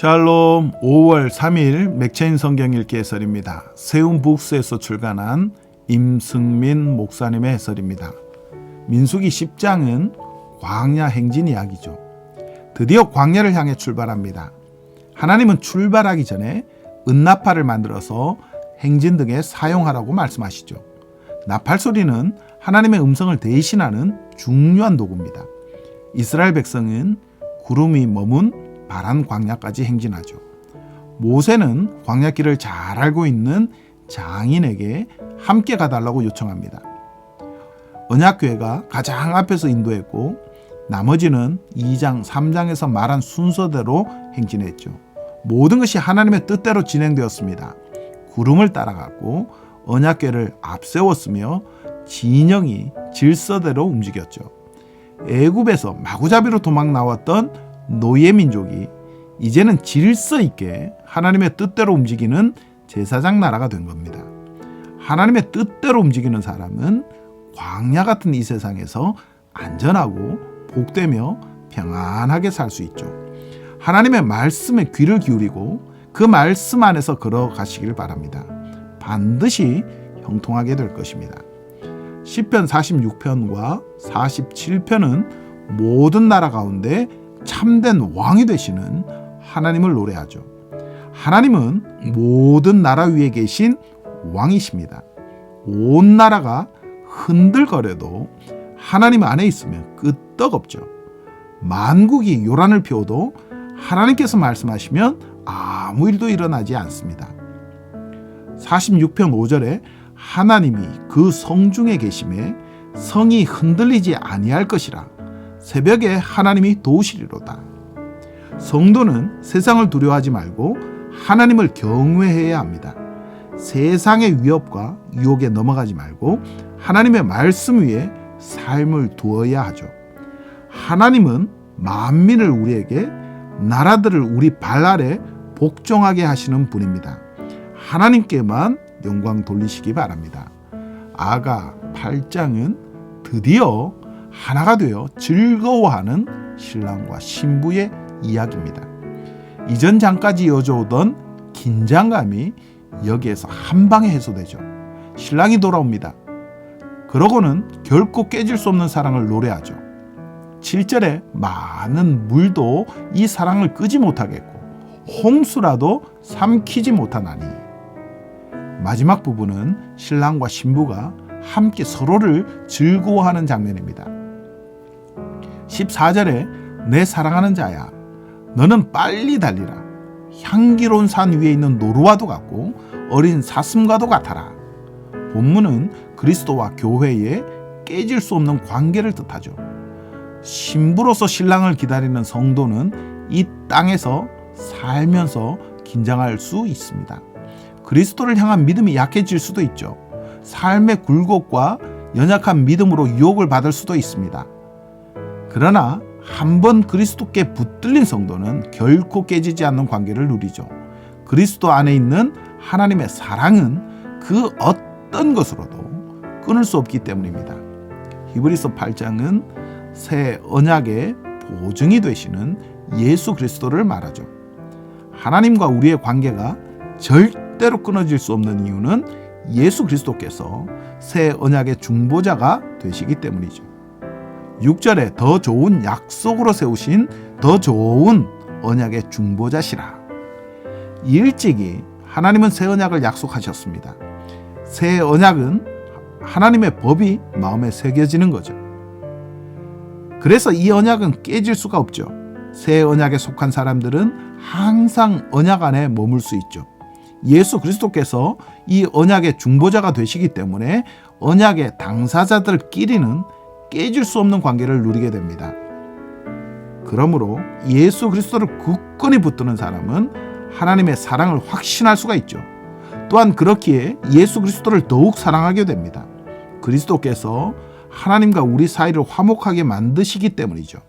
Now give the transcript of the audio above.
샬롬 5월 3일 맥체인 성경 읽기 해설입니다. 세운 북스에서 출간한 임승민 목사님의 해설입니다. 민수기 10장은 광야 행진 이야기죠. 드디어 광야를 향해 출발합니다. 하나님은 출발하기 전에 은나팔을 만들어서 행진 등에 사용하라고 말씀하시죠. 나팔 소리는 하나님의 음성을 대신하는 중요한 도구입니다. 이스라엘 백성은 구름이 머문 바란 광야까지 행진하죠. 모세는 광야길을 잘 알고 있는 장인에게 함께 가달라고 요청합니다. 언약교회가 가장 앞에서 인도했고 나머지는 2장, 3장에서 말한 순서대로 행진했죠. 모든 것이 하나님의 뜻대로 진행되었습니다. 구름을 따라갔고 언약궤를 앞세웠으며 진영이 질서대로 움직였죠. 애굽에서 마구잡이로 도망 나왔던 노예 민족이 이제는 질서 있게 하나님의 뜻대로 움직이는 제사장 나라가 된 겁니다. 하나님의 뜻대로 움직이는 사람은 광야 같은 이 세상에서 안전하고 복되며 평안하게 살 수 있죠. 하나님의 말씀에 귀를 기울이고 그 말씀 안에서 걸어가시길 바랍니다. 반드시 형통하게 될 것입니다. 10편 46편과 47편은 모든 나라 가운데 참된 왕이 되시는 하나님을 노래하죠. 하나님은 모든 나라 위에 계신 왕이십니다. 온 나라가 흔들거려도 하나님 안에 있으면 끄떡없죠. 만국이 요란을 피워도 하나님께서 말씀하시면 아무 일도 일어나지 않습니다. 46편 5절에 하나님이 그 성중에 계심에 성이 흔들리지 아니할 것이라 새벽에 하나님이 도우시리로다. 성도는 세상을 두려워하지 말고 하나님을 경외해야 합니다. 세상의 위협과 유혹에 넘어가지 말고 하나님의 말씀 위에 삶을 두어야 하죠. 하나님은 만민을 우리에게 나라들을 우리 발 아래 복종하게 하시는 분입니다. 하나님께만 영광 돌리시기 바랍니다. 아가 8장은 드디어 하나가 되어 즐거워하는 신랑과 신부의 이야기입니다. 이전 장까지 이어져 오던 긴장감이 여기에서 한 방에 해소되죠. 신랑이 돌아옵니다. 그러고는 결코 깨질 수 없는 사랑을 노래하죠. 7절에 많은 물도 이 사랑을 끄지 못하겠고 홍수라도 삼키지 못하나니 마지막 부분은 신랑과 신부가 함께 서로를 즐거워하는 장면입니다. 14절에 내 사랑하는 자야 너는 빨리 달리라. 향기로운 산 위에 있는 노루와도 같고 어린 사슴과도 같아라. 본문은 그리스도와 교회의 깨질 수 없는 관계를 뜻하죠. 신부로서 신랑을 기다리는 성도는 이 땅에서 살면서 긴장할 수 있습니다. 그리스도를 향한 믿음이 약해질 수도 있죠. 삶의 굴곡과 연약한 믿음으로 유혹을 받을 수도 있습니다 그러나 한 번 그리스도께 붙들린 성도는 결코 깨지지 않는 관계를 누리죠. 그리스도 안에 있는 하나님의 사랑은 그 어떤 것으로도 끊을 수 없기 때문입니다. 히브리서 8장은 새 언약의 보증이 되시는 예수 그리스도를 말하죠. 하나님과 우리의 관계가 절대로 끊어질 수 없는 이유는 예수 그리스도께서 새 언약의 중보자가 되시기 때문이죠. 6절에 더 좋은 약속으로 세우신 더 좋은 언약의 중보자시라. 일찍이 하나님은 새 언약을 약속하셨습니다. 새 언약은 하나님의 법이 마음에 새겨지는 거죠. 그래서 이 언약은 깨질 수가 없죠. 새 언약에 속한 사람들은 항상 언약 안에 머물 수 있죠. 예수 그리스도께서 이 언약의 중보자가 되시기 때문에 언약의 당사자들끼리는 깨질 수 없는 관계를 누리게 됩니다. 그러므로 예수 그리스도를 굳건히 붙드는 사람은 하나님의 사랑을 확신할 수가 있죠. 또한 그렇기에 예수 그리스도를 더욱 사랑하게 됩니다. 그리스도께서 하나님과 우리 사이를 화목하게 만드시기 때문이죠.